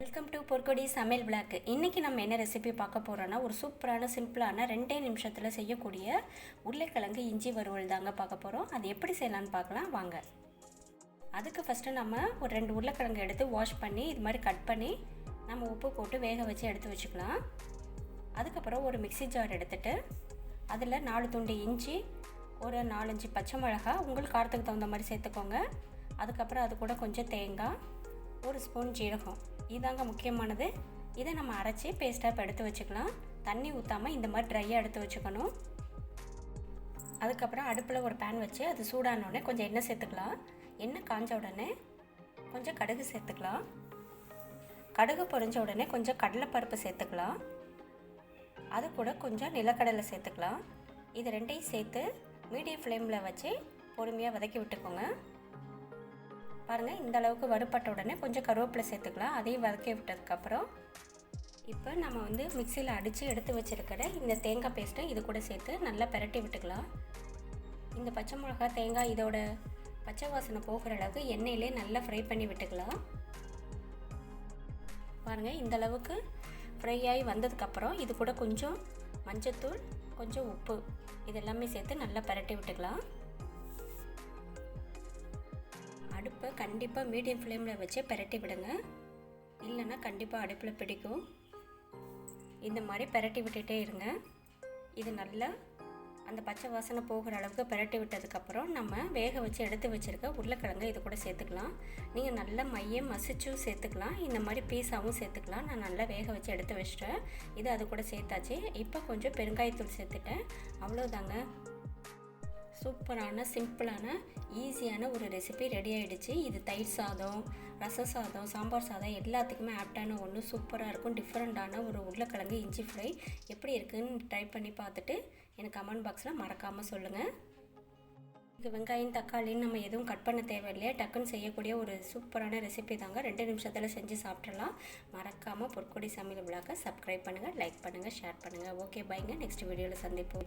Welcome to பொற்கொடி சமையல் விளாக்கு இன்றைக்கி நம்ம என்ன ரெசிபி பார்க்க போகிறோன்னா ஒரு சூப்பரான சிம்பிளான ரெண்டே நிமிஷத்தில் செய்யக்கூடிய உருளைக்கிழங்கு இஞ்சி வறுவல் தாங்க பார்க்க போகிறோம் அது எப்படி செய்யலான்னு பார்க்கலாம். வாங்க. அதுக்கு ஃபஸ்ட்டு நம்ம ஒரு ரெண்டு உருளைக்கிழங்கு எடுத்து வாஷ் பண்ணி இது மாதிரி கட் பண்ணி நம்ம உப்பு போட்டு வேக வச்சு எடுத்து வச்சுக்கலாம். அதுக்கப்புறம் ஒரு மிக்ஸி ஜார் எடுத்துகிட்டு அதில் நாலு துண்டு இஞ்சி ஒரு நாலஞ்சு பச்சை மிளகா உங்களுக்கு காரத்துக்கு தகுந்த மாதிரி சேர்த்துக்கோங்க. அதுக்கப்புறம் அது கூட கொஞ்சம் தேங்காய் ஒரு ஸ்பூன் ஜீரகம். இதாங்க முக்கியமானது. இதை நம்ம அரைச்சி பேஸ்ட்டாக இப்போ எடுத்து வச்சுக்கலாம். தண்ணி ஊற்றாமல் இந்த மாதிரி ட்ரையாக எடுத்து வச்சுக்கணும். அதுக்கப்புறம் அடுப்பில் ஒரு பேன் வச்சு அது சூடான உடனே கொஞ்சம் எண்ணெய் சேர்த்துக்கலாம். எண்ணெய் காஞ்ச உடனே கொஞ்சம் கடுகு சேர்த்துக்கலாம். கடுகு பொறிஞ்ச உடனே கொஞ்சம் கடலைப்பருப்பு சேர்த்துக்கலாம். அது கூட கொஞ்சம் நிலக்கடலை சேர்த்துக்கலாம். இது ரெண்டையும் சேர்த்து மீடியம் ஃப்ளேமில் வச்சு பொறுமையாக வதக்கி விட்டுக்கோங்க. பாருங்கள் இந்த அளவுக்கு வறுப்பட்ட உடனே கொஞ்சம் கருவேப்பிலை சேர்த்துக்கலாம். அதையும் வதக்கி விட்டதுக்கப்புறம் இப்போ நம்ம வந்து மிக்சியில் அடித்து எடுத்து வச்சுருக்கிற இந்த தேங்காய் பேஸ்ட்டை இது கூட சேர்த்து நல்லா பெரட்டி விட்டுக்கலாம். இந்த பச்சை மிளகா தேங்காய் இதோட பச்சை வாசனை போகிற அளவுக்கு எண்ணெயிலே நல்லா ஃப்ரை பண்ணி விட்டுக்கலாம். பாருங்கள் இந்த அளவுக்கு ஃப்ரை ஆகி வந்ததுக்கப்புறம் இது கூட கொஞ்சம் மஞ்சத்தூள் கொஞ்சம் உப்பு இதெல்லாமே சேர்த்து நல்லா பெரட்டி விட்டுக்கலாம். அடுப்பை கண்டிப்பாக மீடியம் ஃப்ளேமில் வச்சு பெரட்டி விடுங்க. இல்லைன்னா கண்டிப்பாக அடுப்பில் பிடிக்கும். இந்த மாதிரி பெரட்டி விட்டுட்டே இருங்க. இது நல்லா அந்த பச்சை வாசனை போகிற அளவுக்கு பெரட்டி விட்டதுக்கப்புறம் நம்ம வேக வச்சு எடுத்து வச்சுருக்க உருளைக்கிழங்கு இது கூட சேர்த்துக்கலாம். நீங்கள் நல்லா மையம் மசிச்சும் சேர்த்துக்கலாம். இந்த மாதிரி பீஸாகவும் சேர்த்துக்கலாம். நான் நல்லா வேக வச்சு எடுத்து வச்சிட்டேன். இது அது கூட சேர்த்தாச்சு. இப்போ கொஞ்சம் பெருங்காயத்தூள் சேர்த்துட்டேன். அவ்வளோதாங்க சூப்பரான சிம்பிளான ஈஸியான ஒரு ரெசிபி ரெடி ஆகிடுச்சு இது தயிர் சாதம் ரச சாதம் சாம்பார் சாதம் எல்லாத்துக்குமே ஆப்டான ஒன்று சூப்பராக இருக்கும். டிஃப்ரெண்ட்டான ஒரு உருளைக்கிழங்கு இஞ்சி ஃப்ரை எப்படி இருக்குதுன்னு ட்ரை பண்ணி பார்த்துட்டு எனக்கு கமெண்ட் பாக்ஸில் மறக்காமல் சொல்லுங்கள் இது வெங்காயம் தக்காளின்னு நம்ம எதுவும் கட் பண்ண தேவையில்லையே. டக்குன்னு செய்யக்கூடிய ஒரு சூப்பரான ரெசிபி தாங்க. ரெண்டு நிமிஷத்தில் செஞ்சு சாப்பிட்றலாம் மறக்காமல் பொற்கொடி சமையல் விழாக்க சப்ஸ்கிரைப் பண்ணுங்கள் லைக் பண்ணுங்கள் ஷேர் பண்ணுங்கள் ஓகே பைங்க நெக்ஸ்ட் வீடியோவில் சந்திப்போம்.